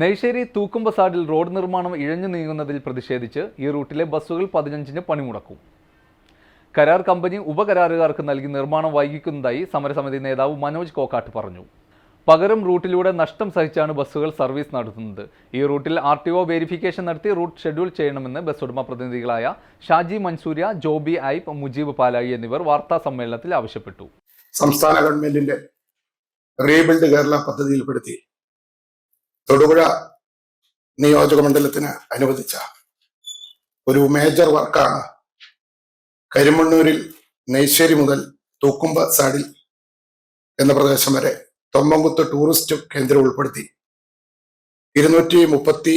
Neyssery തൂക്കുംബസാഡിൽ road നിർമ്മാണം ഇഴഞ്ഞു നീങ്ങുന്നതിൽ പ്രതിഷേധിച്ച് ഈ റൂട്ടിലെ ബസ്സുകൾ പതിനഞ്ചിന് പണിമുടക്കും. കരാർ കമ്പനി ഉപകരാറുകാർക്ക് നൽകി നിർമ്മാണം വൈകിക്കുന്നതായി സമരസമിതി നേതാവ് മനോജ് കോക്കാട്ട് പറഞ്ഞു. പകരം റൂട്ടിലൂടെ നഷ്ടം സഹിച്ചാണ് ബസ്സുകൾ സർവീസ് നടത്തുന്നത്. ഈ റൂട്ടിൽ ആർ ടി ഒ വെരിഫിക്കേഷൻ നടത്തി റൂട്ട് ഷെഡ്യൂൾ ചെയ്യണമെന്ന് ബസ് ഉടമ പ്രതിനിധികളായ ഷാജി മൻസൂര്യ ജോബി ഐപ്പ് മുജീബ് പാലായി എന്നിവർ വാർത്താ സമ്മേളനത്തിൽ ആവശ്യപ്പെട്ടു. സംസ്ഥാന ഗവൺമെന്റിന്റെ റീബിൽഡ് കേരള പദ്ധതിയിൽപ്പെടുത്തി തൊടുപുഴ നിയോജക മണ്ഡലത്തിന് അനുവദിച്ച ഒരു മേജർ വർക്കാണ് കരിമണ്ണൂരിൽ നെയ്ശ്ശേരി മുതൽ തൂക്കുമ്പ സാഡിൽ എന്ന പ്രദേശം വരെ തൊമ്പങ്കുത്ത് ടൂറിസ്റ്റ് കേന്ദ്രം ഉൾപ്പെടുത്തി. ഇരുന്നൂറ്റി മുപ്പത്തി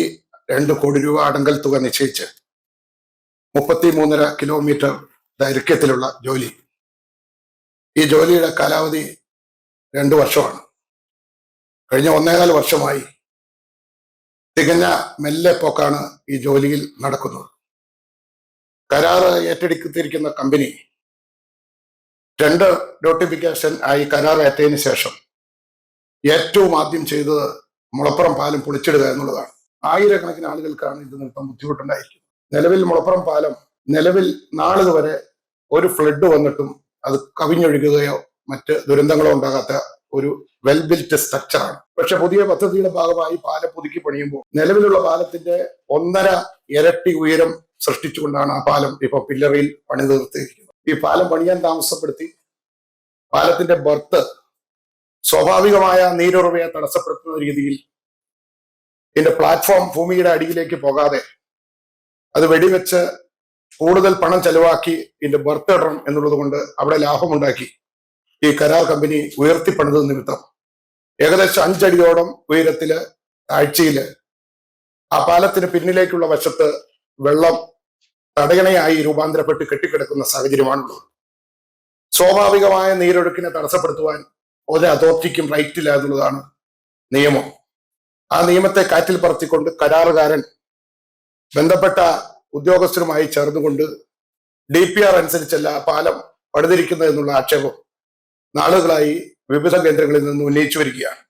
രണ്ട് കോടി രൂപ അടങ്കൽ തുക നിശ്ചയിച്ച് മുപ്പത്തി മൂന്നര കിലോമീറ്റർ ദൈർഘ്യത്തിലുള്ള ജോലി. ഈ ജോലിയുടെ കാലാവധി രണ്ടു വർഷമാണ്. കഴിഞ്ഞ ഒന്നേകാൽ വർഷമായി തികഞ്ഞ മെല്ലെ പോക്കാണ് ഈ ജോലിയിൽ നടക്കുന്നത്. കരാറ് ഏറ്റെടുത്തിരിക്കുന്ന കമ്പനി രണ്ട് നോട്ടിഫിക്കേഷൻ ആയി കരാർ ഏറ്റതിന് ശേഷം ഏറ്റവും ആദ്യം ചെയ്തത് മുളപ്പുറം പാലം പൊളിച്ചിടുക എന്നുള്ളതാണ്. ആയിരക്കണക്കിന് ആളുകൾക്കാണ് ഇത് നിൽക്കാൻ ബുദ്ധിമുട്ടുണ്ടായിരിക്കുന്നത്. നിലവിൽ മുളപ്പുറം പാലം നിലവിൽ നാളിതുവരെ ഒരു ഫ്ലഡ് വന്നിട്ടും അത് കവിഞ്ഞൊഴുകുകയോ മറ്റ് ദുരന്തങ്ങളോ ഉണ്ടാകാത്ത ഒരു വെൽ ബിൽറ്റ് സ്ട്രക്ചറാണ്. പക്ഷെ പുതിയ പദ്ധതിയുടെ ഭാഗമായി പാലം പുതുക്കി പണിയുമ്പോൾ നിലവിലുള്ള പാലത്തിന്റെ ഒന്നര ഇരട്ടി ഉയരം സൃഷ്ടിച്ചുകൊണ്ടാണ് ആ പാലം ഇപ്പൊ പില്ലറിയിൽ പണി തീർത്തിരിക്കുന്നത്. ഈ പാലം പണിയാൻ താമസപ്പെടുത്തി പാലത്തിന്റെ ബർത്ത് സ്വാഭാവികമായ നീരുറവയെ തടസ്സപ്പെടുത്തുന്ന രീതിയിൽ ഇതിന്റെ പ്ലാറ്റ്ഫോം ഭൂമിയുടെ അടിയിലേക്ക് പോകാതെ അത് വെടിവെച്ച് കൂടുതൽ പണം ചെലവാക്കി ഇതിന്റെ ബർത്ത് ഇടണം എന്നുള്ളത് കൊണ്ട് അവിടെ ലാഭമുണ്ടാക്കി ഈ കരാർ കമ്പനി ഉയർത്തിപ്പണിത് നിമിത്തം ഏകദേശം അഞ്ചടിയോളം ഉയരത്തിൽ താഴ്ചയിൽ ആ പാലത്തിന് പിന്നിലേക്കുള്ള വശത്ത് വെള്ളം തടയണയായി രൂപാന്തരപ്പെട്ട് കെട്ടിക്കിടക്കുന്ന സാഹചര്യമാണുള്ളത്. സ്വാഭാവികമായ നീരൊഴുക്കിനെ തടസ്സപ്പെടുത്തുവാൻ ഒരു അതോറിറ്റിക്കും റൈറ്റ് ഇല്ല എന്നുള്ളതാണ് നിയമം. ആ നിയമത്തെ കാറ്റിൽ പറത്തിക്കൊണ്ട് കരാറുകാരൻ ബന്ധപ്പെട്ട ഉദ്യോഗസ്ഥരുമായി ചേർന്നുകൊണ്ട് ഡി പി ആർ അനുസരിച്ചല്ല പാലം പണിതിരിക്കുന്നത് എന്നുള്ള ആക്ഷേപം നാളുകളായി വിവിധ കേന്ദ്രങ്ങളിൽ നിന്ന് ഉന്നയിച്ചു വരികയാണ്.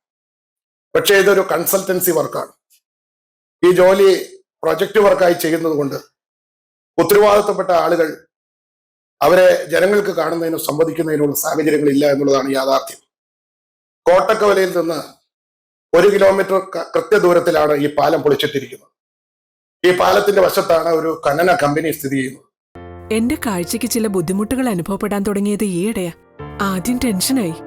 പക്ഷേ ഇതൊരു കൺസൾട്ടൻസി വർക്കാണ് ഈ ജോലി പ്രൊജക്ട് വർക്കായി ചെയ്യുന്നത് കൊണ്ട് ഉത്തരവാദിത്തപ്പെട്ട ആളുകൾ അവരെ ജനങ്ങൾക്ക് കാണുന്നതിനോ സംവദിക്കുന്നതിനുള്ള സാഹചര്യങ്ങൾ ഇല്ല എന്നുള്ളതാണ് യാഥാർത്ഥ്യം. കോട്ടക്കവലയിൽ നിന്ന് ഒരു കിലോമീറ്റർ കൃത്യദൂരത്തിലാണ് ഈ പാലം പൊളിച്ചിട്ടിരിക്കുന്നത്. ഈ പാലത്തിന്റെ വശത്താണ് ഒരു ഖനന കമ്പനി സ്ഥിതി ചെയ്യുന്നത്. എന്റെ കാഴ്ചക്ക് ചില ബുദ്ധിമുട്ടുകൾ അനുഭവപ്പെടാൻ തുടങ്ങിയത് ഈയിടെയാ. ആദ്യം ടെൻഷനായി